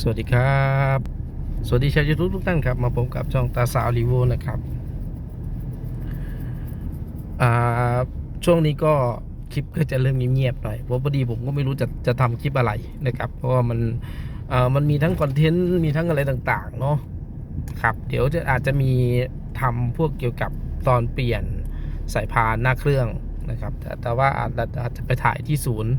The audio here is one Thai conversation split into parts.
สวัสดีครับ สวัสดีชาวยูทูบทุกท่านครับ มาพบกับช่องตาสาวรีวิวนะครับอ่าช่วงนี้ก็คลิปก็จะเริ่มเงียบๆหน่อย เพราะพอดีผมก็ไม่รู้จะจะทำคลิปอะไรนะครับ เพราะว่ามันอ่ามันมีทั้งคอนเทนต์ มีทั้งอะไรต่างๆเนาะ ครับ เดี๋ยวจะอาจจะมีทำพวกเกี่ยวกับตอนเปลี่ยนสายพานหน้าเครื่องนะครับ แต่แต่ว่าอาจอาจจะไปถ่ายที่ศูนย์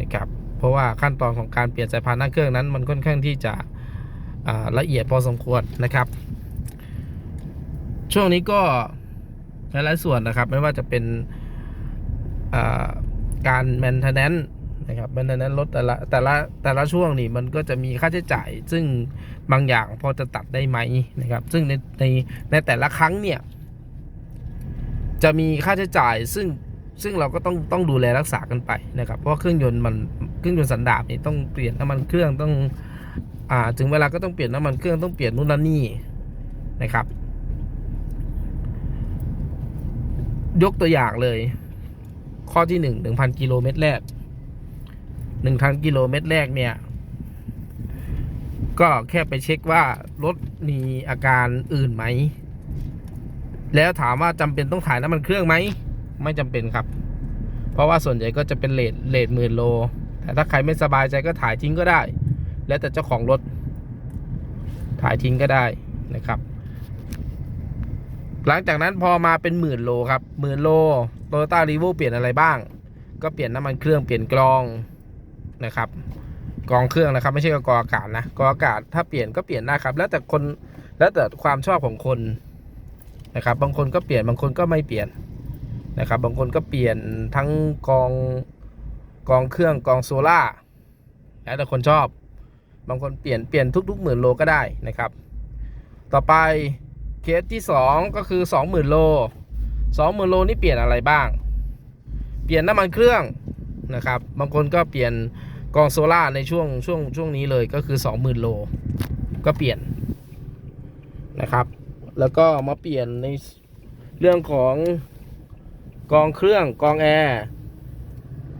นะครับ เพราะว่าขั้นตอนของการเปลี่ยนสายพานหน้าเครื่องนั้น มันค่อนข้างที่จะละเอียดพอสมควรนะครับ ช่วงนี้ก็หลายๆส่วนนะครับ ไม่ว่าจะเป็นการแมนเทนแนนนะครับแมนเทนแนนรถแต่ละแต่ละแต่ละช่วงนี่มันก็จะมีค่าใช้จ่าย ซึ่งบางอย่างพอจะตัดได้ไหมนะครับ ซึ่งในในในแต่ละครั้งเนี่ย จะมีค่าใช้จ่ายซึ่งซึ่งเราก็ต้องต้องดูแลรักษากันไปนะครับ เพราะเครื่องยนต์มัน เครื่องยนต์สันดาปนี่ต้องเปลี่ยนน้ำมันเครื่องต้องอ่าถึงเวลาก็ต้องเปลี่ยนน้ำมันเครื่องต้องเปลี่ยนนู่นนั่นนี่นะครับ ยกตัวอย่างเลย ข้อที่หนึ่งหนึ่งพันกิโลเมตรแรกหนึ่งพันกิโลเมตรแรกเนี่ย ก็แค่ไปเช็คว่ารถมีอาการอื่นไหม แล้วถามว่าจำเป็นต้องถ่ายน้ำมันเครื่องไหม ไม่จำเป็นครับ เพราะว่าส่วนใหญ่ก็จะเป็นเลทเลทหมื่นโล แต่ถ้าใครไม่สบายใจก็ถ่ายทิ้งก็ได้ แล้วแต่เจ้าของรถ ถ่ายทิ้งก็ได้นะครับ หลังจากนั้นพอมาเป็นหมื่นโลครับหมื่นโลโตโยต้ารีโวเปลี่ยนอะไรบ้าง ก็เปลี่ยนน้ำมันเครื่องเปลี่ยนกรองนะครับกรองเครื่องนะครับ ไม่ใช่กองอากาศนะกองอากาศถ้าเปลี่ยนก็เปลี่ยนได้ครับ แล้วแต่คนแล้วแต่ความชอบของคนนะครับ บางคนก็เปลี่ยนบางคนก็ไม่เปลี่ยนนะครับ บางคนก็เปลี่ยนทั้งกรอง กองเครื่องกองโซล่าแล้วแต่คนชอบ บางคนเปลี่ยนเปลี่ยนทุกๆหมื่นโลก็ได้นะครับ ต่อไปเคสที่ 2 ก็คือ 20,000 โล 20,000 โลนี่เปลี่ยนอะไรบ้าง เปลี่ยนน้ำมันเครื่องนะครับ บางคนก็เปลี่ยนกองโซล่าในช่วงช่วงช่วงนี้เลยก็คือ 20,000 โล ก็เปลี่ยนนะครับ แล้วก็มาเปลี่ยนในเรื่องของกองเครื่องกองแอร์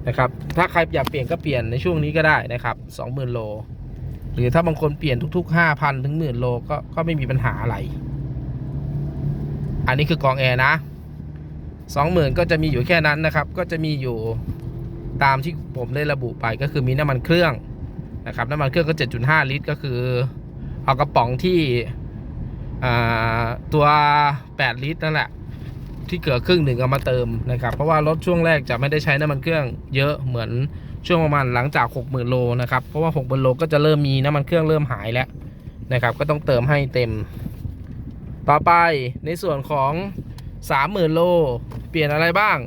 นะครับ ถ้าใครอยากเปลี่ยนก็เปลี่ยนในช่วงนี้ก็ได้นะครับ 20,000 โล หรือถ้าบางคนเปลี่ยนทุก ๆ 5,000 ถึงหมื่นโลก็ก็ไม่มีปัญหาอะไร อันนี้คือกองแอร์นะ 20,000 ก็จะมีอยู่แค่นั้นนะครับ ก็จะมีอยู่ตามที่ผมได้ระบุไปก็คือมีน้ำมันเครื่องนะครับน้ำมันเครื่องก็ 7.5 ลิตร ก็คือ เอากระป๋องที่ตัว 8 ลิตรนั่นแหละ ที่เกือบครึ่งหนึ่งเอามาเติมนะครับเพราะว่ารถช่วงแรกจะไม่ได้ใช้น้ำมันเครื่องเยอะเหมือนช่วงประมาณหลังจาก 60,000โลนะครับเพราะว่า 60,000โลก็จะเริ่มมีน้ำมันเครื่องเริ่มหายแล้วนะครับก็ต้องเติมให้เต็ม ต่อไปในส่วนของ 30,000โลเปลี่ยนอะไรบ้าง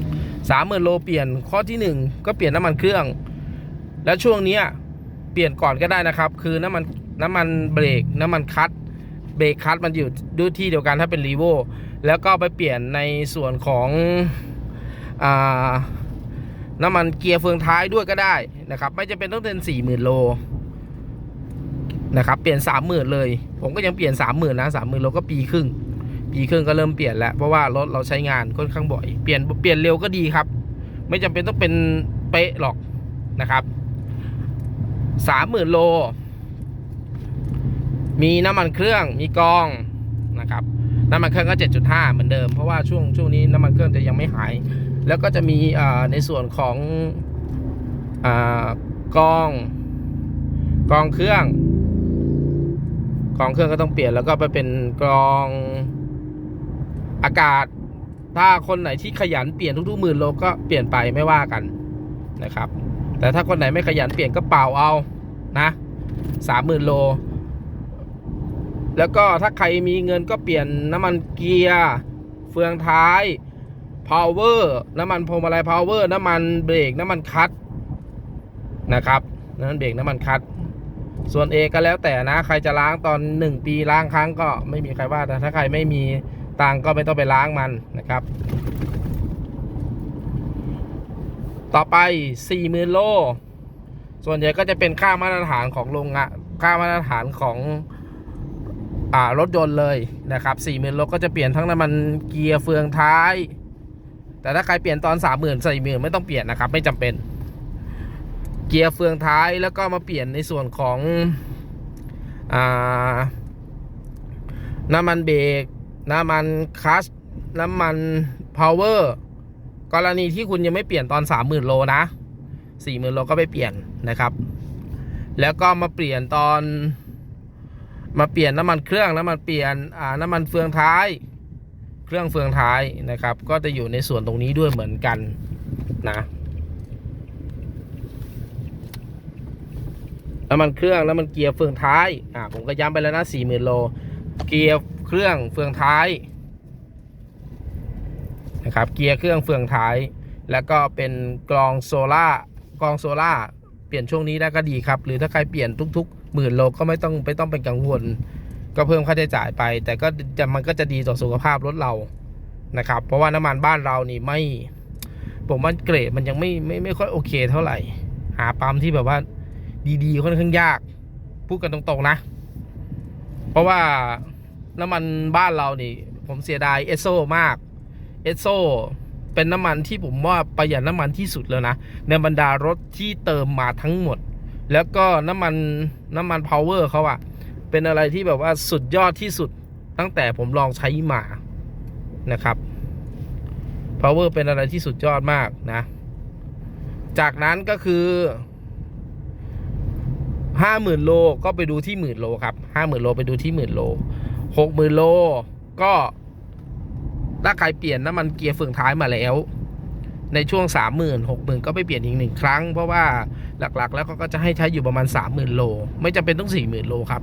30,000โลเปลี่ยนข้อที่ 1 ก็เปลี่ยนน้ำมันเครื่อง แล้วช่วงนี้เปลี่ยนก่อนก็ได้นะครับ คือน้ำมันน้ำมันเบรกน้ำมันคัต เบรกคลัตช์มันอยู่ด้วยที่เดียวกันถ้าเป็นรีโวแล้วก็ไปเปลี่ยนในส่วนของอน้ำมันเกียร์เฟืองท้ายด้วยก็ได้นะครับ ไม่จำเป็นต้องเป็น40,000 โลนะครับเปลี่ยนสามหมื่นเลย ผมก็ยังเปลี่ยนสามหมื่นนะสามหมื่นโลก็ปีครึ่ง ปีครึ่งก็เริ่มเปลี่ยนแล้ว เพราะว่ารถเราใช้งานค่อนข้างบ่อย เปลี่ยนเปลี่ยนเร็วก็ดีครับ ไม่จำเป็นต้องเป็นเป๊ะหรอกนะครับสามหมื่นโล มีน้ำมันเครื่องมีกองนะครับน้ำมันเครื่องก็ 7.5 เหมือนเดิม เพราะว่าช่วงช่วงนี้น้ำมันเครื่องจะยังไม่หาย แล้วก็จะมีในส่วนของอกองกองเครื่องกองเครื่องก็ต้องเปลี่ยนแล้วก็ไปเป็นกรองอากาศ ถ้าคนไหนที่ขยันเปลี่ยนทุกๆหมื่นโลก็เปลี่ยนไปไม่ว่ากันนะครับ แต่ถ้าคนไหนไม่ขยันเปลี่ยนก็เป่าเอานะสามหมื่นโล แล้วก็ถ้าใครมีเงินก็เปลี่ยนน้ำมันเกียร์ เฟืองท้าย power น้ำมันพวงมาลัย power น้ำมันเบรกน้ำมันคัตนะครับน้ำมันเบรกน้ำมันคัตส่วน A ก็แล้วแต่นะ ใครจะล้างตอน 1 ปีล้างครั้งก็ไม่มีใครว่าแต่ถ้าใครไม่มีตังก็ไม่ต้องไปล้างมันนะครับ ต่อไป 40,000 โล ส่วนใหญ่ก็จะเป็นค่ามาตรฐานของโรงงานค่ามาตรฐานของ รถยนต์เลยนะครับ40,000โลก็จะเปลี่ยนทั้งน้ำมันเกียร์เฟืองท้าย แต่ถ้าใครเปลี่ยนตอน30,000 40,000ไม่ต้องเปลี่ยนนะครับ ไม่จำเป็น เกียร์เฟืองท้ายแล้วก็มาเปลี่ยนในส่วนของอน้ำมันเบรกน้ำมันคลัชน้ำมันพาวเวอร์กรณีที่คุณยังไม่เปลี่ยนตอน30,000โลนะ40,000โลก็ไปเปลี่ยนนะครับ แล้วก็มาเปลี่ยนตอน มาเปลี่ยนน้ำมันเครื่องน้ำมันเปลี่ยนอ่าน้ำมันเฟืองท้าย เครื่องเฟืองท้ายนะครับ ก็จะอยู่ในส่วนตรงนี้ด้วยเหมือนกันนะน้ำมันเครื่องน้ำมันเกียร์เฟืองท้ายอ่าผมก็ย้ำไปแล้วนะสี่หมื่นโล เกียร์เครื่องเฟืองท้ายนะครับเกียร์เครื่องเฟืองท้าย แล้วก็เป็นกรองโซล่ากรองโซล่าเปลี่ยนช่วงนี้ได้ก็ดีครับ หรือถ้าใครเปลี่ยนทุกๆ หมื่นโลก็ไม่ต้องไม่ต้องเป็นกังวล ก็เพิ่มค่าใช้จ่ายไป แต่ก็จะมันก็จะดีต่อสุขภาพรถเรานะครับ เพราะว่าน้ำมันบ้านเรานี่ไม่ ผมว่าเกรดมันยังไม่ไม่ไม่ค่อยโอเคเท่าไหร่ หาปั๊มที่แบบว่า ดีๆค่อนข้างยาก พูดกันตรงๆนะ เพราะว่าน้ำมันบ้านเรานี่ ผมเสียดายเอสโซมากเอสโซเป็นน้ำมันที่ผมว่าประหยัดน้ำมันที่สุดแล้วนะในบรรดารถที่เติมมาทั้งหมด แล้วก็น้ำมันน้ำมันพาวเวอร์เขาอะเป็นอะไรที่แบบว่าสุดยอดที่สุดตั้งแต่ผมลองใช้มานะครับ power เป็นอะไรที่สุดยอดมากนะ จากนั้นก็คือห้าหมื่นโลก็ไปดูที่หมื่นโลครับห้าหมื่นโลไปดูที่หมื่นโลหกหมื่นโลก็ถ้าใครเปลี่ยนน้ำมันเกียร์เฟืองท้ายมาแล้ว ในช่วงสามหมื่นหกหมื่นก็ไปเปลี่ยนอีกหนึ่งครั้ง เพราะว่าหลักๆ แล้วก็จะให้ใช้อยู่ประมาณสามหมื่นโล ไม่จำเป็นต้องสี่หมื่นโลครับ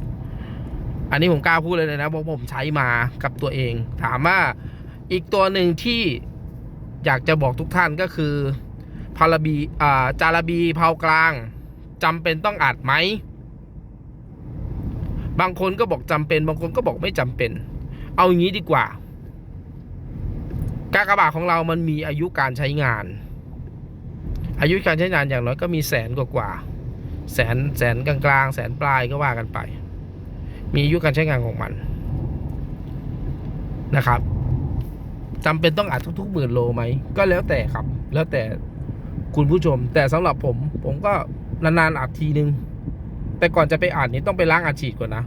อันนี้ผมกล้าพูดเลยนะเพราะผมใช้มากับตัวเอง ถามว่าอีกตัวหนึ่งที่อยากจะบอกทุกท่านก็คือพาราบีอ่าจาราบีเพากลางจำเป็นต้องอัดไหม บางคนก็บอกจำเป็น บางคนก็บอกไม่จำเป็น เอาอย่างนี้ดีกว่า กากบาทของเรามันมีอายุการใช้งาน อายุการใช้งานอย่างน้อยก็มีแสนกว่ากว่าแสนแสนกลางๆ แสนปลายก็ว่ากันไป มีอายุการใช้งานของมันนะครับจำเป็นต้องอัดทุกๆหมื่นโลไหม ก็แล้วแต่ครับ แล้วแต่คุณผู้ชม แต่สำหรับผม ผมก็นานๆอัดทีนึง แต่ก่อนจะไปอัดนี้ต้องไปล้างอัดฉีดก่อนนะ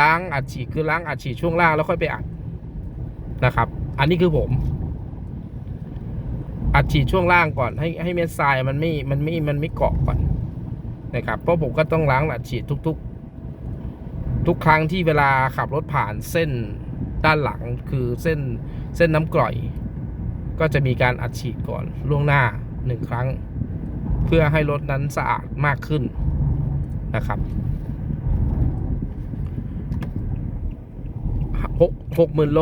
ล้างอัดฉีดคือล้างอัดฉีดช่วงล่างแล้วค่อยไปอัดนะครับ อันนี้คือผม อัดฉีดช่วงล่างก่อนให้ให้เม็ดทรายมันไม่มันไม่มันไม่เกาะก่อนนะครับเพราะผมก็ต้องล้างอัดฉีดทุก ๆ ทุกครั้งที่เวลาขับรถผ่านเส้นด้านหลังคือเส้นเส้นน้ำกร่อย ก็จะมีการอัดฉีดก่อนล่วงหน้าหนึ่งครั้ง เพื่อให้รถนั้นสะอาดมากขึ้นนะครับหกหกหมื่นโล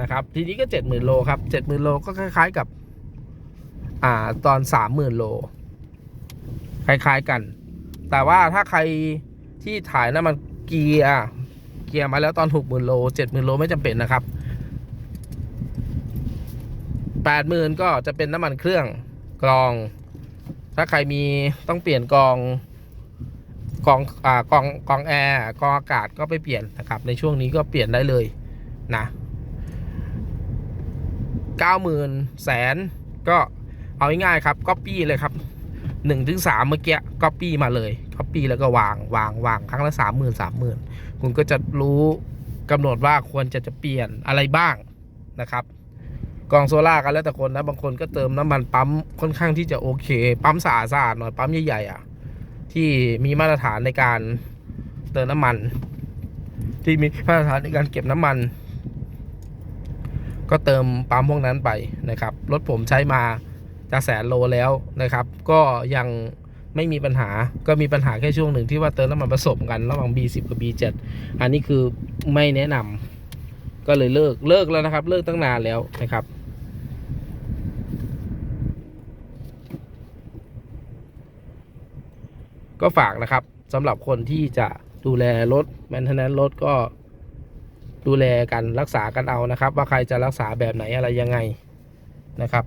นะครับ ทีนี้ก็เจ็ดหมื่นโลครับเจ็ดหมื่นโลก็คล้าย ๆ กับ อ่าตอนสามหมื่นโล คล้ายๆกัน แต่ว่าถ้าใครที่ถ่ายน้ำมันเกียร์เกียร์มาแล้วตอนหกหมื่นโลเจ็ดหมื่นโลไม่จำเป็นนะครับแปดหมื่นก็จะเป็นน้ำมันเครื่องกรอง ถ้าใครมีต้องเปลี่ยนกรองกองอ่ากรองกรองแอร์กรองอากาศก็ไปเปลี่ยนนะครับ ในช่วงนี้ก็เปลี่ยนได้เลยนะเก้าหมื่นแสนก็ เอาง่ายๆครับก็ปี้เลยครับหนึ่งถึงสามเมื่อกี้ก็ปี้มาเลยก็ปี้แล้วก็วางวางวางครั้งละสามหมื่นสามหมื่นคุณก็จะรู้กำหนดว่าควรจะจะเปลี่ยนอะไรบ้างนะครับ กองโซล่ากันแล้วแต่คนนะบางคนก็เติมน้ำมันปั๊มค่อนข้างที่จะโอเค ปั๊มสะอาดสะอาดหน่อยปั๊มใหญ่ๆอะที่มีมาตรฐานในการเติมน้ำมัน ที่มีมาตรฐานในการเก็บน้ำมัน ก็เติมปั๊มพวกนั้นไปนะครับรถผมใช้มา จะแสนโลแล้วนะครับ ก็ยังไม่มีปัญหาก็มีปัญหาแค่ช่วงหนึ่งที่ว่าเติมน้ำมันผสมกันระหว่าง B10 กับ B7 อันนี้คือไม่แนะนำก็เลยเลิกเลิกแล้วนะครับ เลิกตั้งนานแล้วนะครับก็ฝากนะครับสำหรับคนที่จะดูแลรถแมนเทนแนนรถก็ดูแลกันรักษากันเอานะครับ ว่าใครจะรักษาแบบไหนอะไรยังไงนะครับ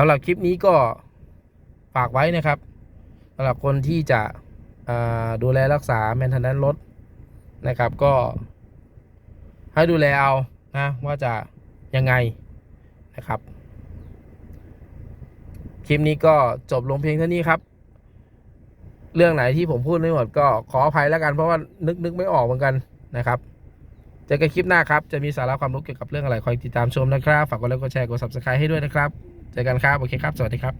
สำหรับคลิปนี้ก็ฝากไว้นะครับสำหรับคนที่จะดูแลรักษาแมนเทนแนนรถนะครับก็ ให้ดูแลเอานะว่าจะยังไงนะครับ คลิปนี้ก็จบลงเพียงเท่านี้ครับ เรื่องไหนที่ผมพูดไม่หมดก็ขออภัยแล้วกันเพราะว่านึกนึกไม่ออกเหมือนกันนะครับเจอกันคลิปหน้าครับ จะมีสาระความรู้เกี่ยวกับเรื่องอะไรคอยติดตามชมนะครับ ฝากกดไลค์กดแชร์กด subscribe ให้ด้วยนะครับ เจอกันครับ โอเคครับ สวัสดีครับ